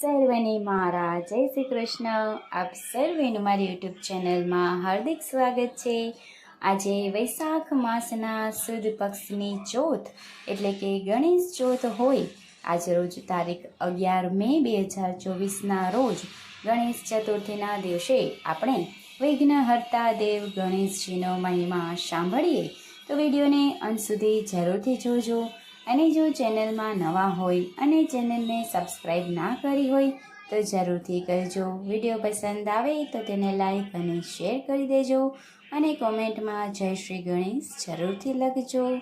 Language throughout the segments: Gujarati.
સર્વને મારા, જય શ્રી કૃષ્ણ. આપ સર્વેનું મારી યુટ્યુબ ચેનલમાં હાર્દિક સ્વાગત છે. આજે વૈશાખ માસના સુદ પક્ષની ચોથ, એટલે કે ગણેશ ચોથ હોય. આજ રોજ તારીખ અગિયાર મે બે હજાર ચોવીસના રોજ ગણેશ ચતુર્થીના દિવસે આપણે વિઘ્નહર્તા દેવ ગણેશજીનો મહિમા સાંભળીએ. તો વિડીયોને અંત સુધી જરૂરથી જોજો. અને જો ચેનલમાં નવા હોય અને ચેનલને સબસ્ક્રાઈબ ના કરી હોય, તો જરૂરથી કરજો. વીડિયો પસંદ આવે તો તેને લાઈક અને શેર કરી દેજો અને કોમેન્ટમાં જય શ્રી ગણેશ જરૂરથી લખજો.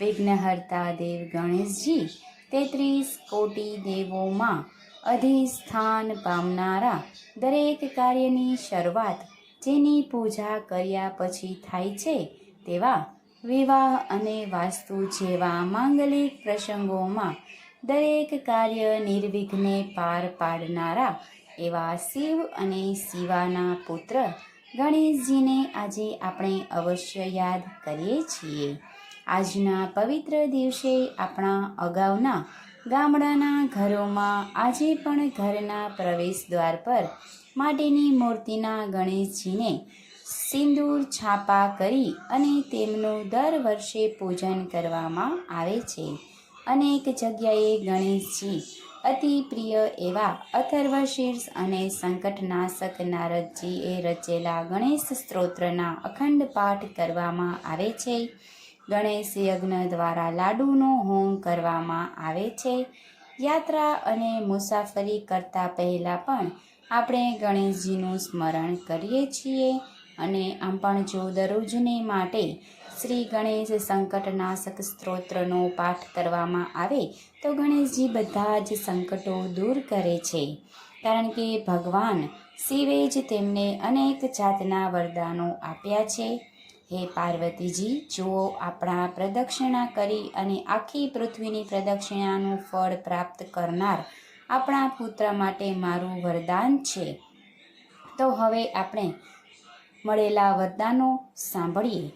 વિઘ્નહર્તા દેવ ગણેશજી તેત્રીસ કોટી દેવોમાં અધિસ્થાન પામનારા દરેક કાર્યની શરૂઆત જેની પૂજા કર્યા પછી થાય છે તેવા વિવાહ અને વાસ્તુ જેવા માંગલિક પ્રસંગોમાં દરેક કાર્ય નિર્વિઘ્ને પાર પાડનારા એવા શિવ અને શિવાના પુત્ર ગણેશજીને આજે આપણે અવશ્ય યાદ કરીએ છીએ. આજના પવિત્ર દિવસે આપણા અગાઉના ગામડાના ઘરોમાં આજે પણ ઘરના પ્રવેશ દ્વાર પર માટીની મૂર્તિના ગણેશજીને સિંદૂર છાપા કરી અને તેમનું દર વર્ષે પૂજન કરવામાં આવે છે. અનેક જગ્યાએ ગણેશજી અતિ પ્રિય એવા અથર્વશીર્ષ અને સંકટનાશક નારદજીએ રચેલા ગણેશ સ્ત્રોત્રના અખંડ પાઠ કરવામાં આવે છે. ગણેશ યજ્ઞ દ્વારા લાડુનો હોમ કરવામાં આવે છે. યાત્રા અને મુસાફરી કરતા પહેલાં પણ આપણે ગણેશજીનું સ્મરણ કરીએ છીએ. અને આમ પણ જો દરરોજને માટે શ્રી ગણેશ સંકટનાશક સ્ત્રોત્રનો પાઠ કરવામાં આવે, તો ગણેશજી બધા જ સંકટો દૂર કરે છે. કારણ કે ભગવાન શિવે જ તેમને અનેક જાતના વરદાનો આપ્યા છે. હે પાર્વતીજી, જુઓ આપણા પ્રદક્ષિણા કરી અને આખી પૃથ્વીની પ્રદક્ષિણાનું ફળ પ્રાપ્ત કરનાર આપણા પુત્ર માટે મારું વરદાન છે. તો હવે આપણે મળેલા વરદાનો સાંભળીએ.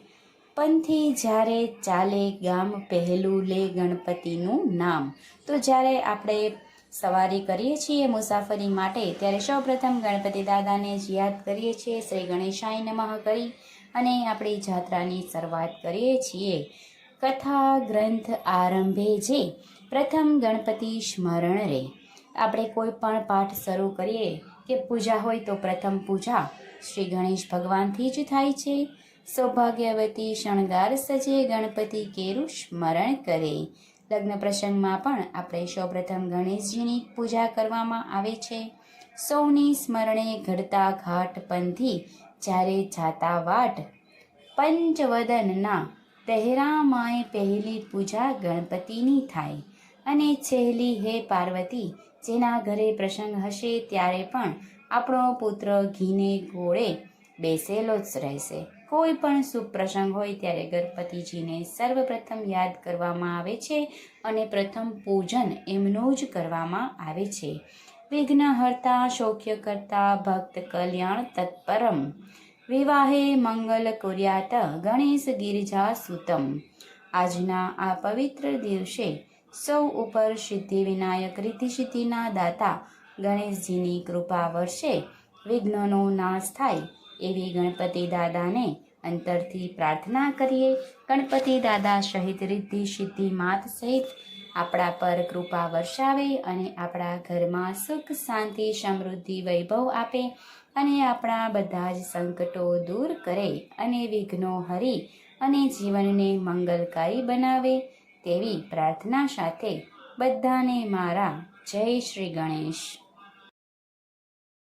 પંથી જ્યારે ચાલે ગામ પહેલું લે ગણપતિનું નામ, તો જ્યારે આપણે સવારી કરીએ છીએ મુસાફરી માટે, ત્યારે સૌપ્રથમ ગણપતિ દાદાને જ યાદ કરીએ છીએ, શ્રી ગણેશાય નમઃ કરી અને આપણી જાત્રાની શરૂઆત કરીએ છીએ. કથા ગ્રંથ આરંભે જે પ્રથમ ગણપતિ સ્મરણ રે. આપણે કોઈ પણ પાઠ શરૂ કરીએ કે પૂજા હોય તો પ્રથમ પૂજા શ્રી ગણેશ ભગવાનથી જ થાય છે. સૌભાગ્યવતી શણગાર સજે ગણપતિ કેરું સ્મરણ કરે. લગ્ન પ્રસંગમાં પણ આપણે સૌપ્રથમ ગણેશજીની પૂજા કરવામાં આવે છે. સૌની સ્મરણે ઘડતા ઘાટ પંથી જ્યારે જાતા વાટ પંચવદનના તહેરામાએ પહેલી પૂજા ગણપતિની થાય અને છેલ્લી હે પાર્વતી જેના ઘરે પ્રસંગ હશે ત્યારે પણ આપણો પુત્ર ઘીને ગોળે બેસેલો જ રહેશે. કોઈ પણ શુભ પ્રસંગ હોય ત્યારે ગણપતિજીને સર્વપ્રથમ યાદ કરવામાં આવે છે અને પ્રથમ પૂજન એમનું જ કરવામાં આવે છે. વિઘ્નહર્તા શૌક્ય કરતા, ભક્ત કલ્યાણ તત્પરમ. વિવાહે મંગલ કુર્યાત, ગણેશ ગિરિજા સુતમ. આજના આ પવિત્ર દિવસે સૌ ઉપર સિદ્ધિ વિનાયક રીતિ સિદ્ધિના દાતા ગણેશજીની કૃપા વર્ષે વિઘ્નોનો નાશ થાય એવી ગણપતિ દાદાને અંતરથી પ્રાર્થના કરીએ. ગણપતિ દાદા સહિત રિદ્ધિ સિદ્ધિ માત સહિત આપણા પર કૃપા વર્ષાવે અને આપણા ઘરમાં સુખ, શાંતિ, સમૃદ્ધિ, વૈભવ આપે અને આપણા બધા જ સંકટો દૂર કરે અને વિઘ્નો હરી અને જીવનને મંગલકારી બનાવે તેવી પ્રાર્થના સાથે બધાને મારા જય શ્રી ગણેશ.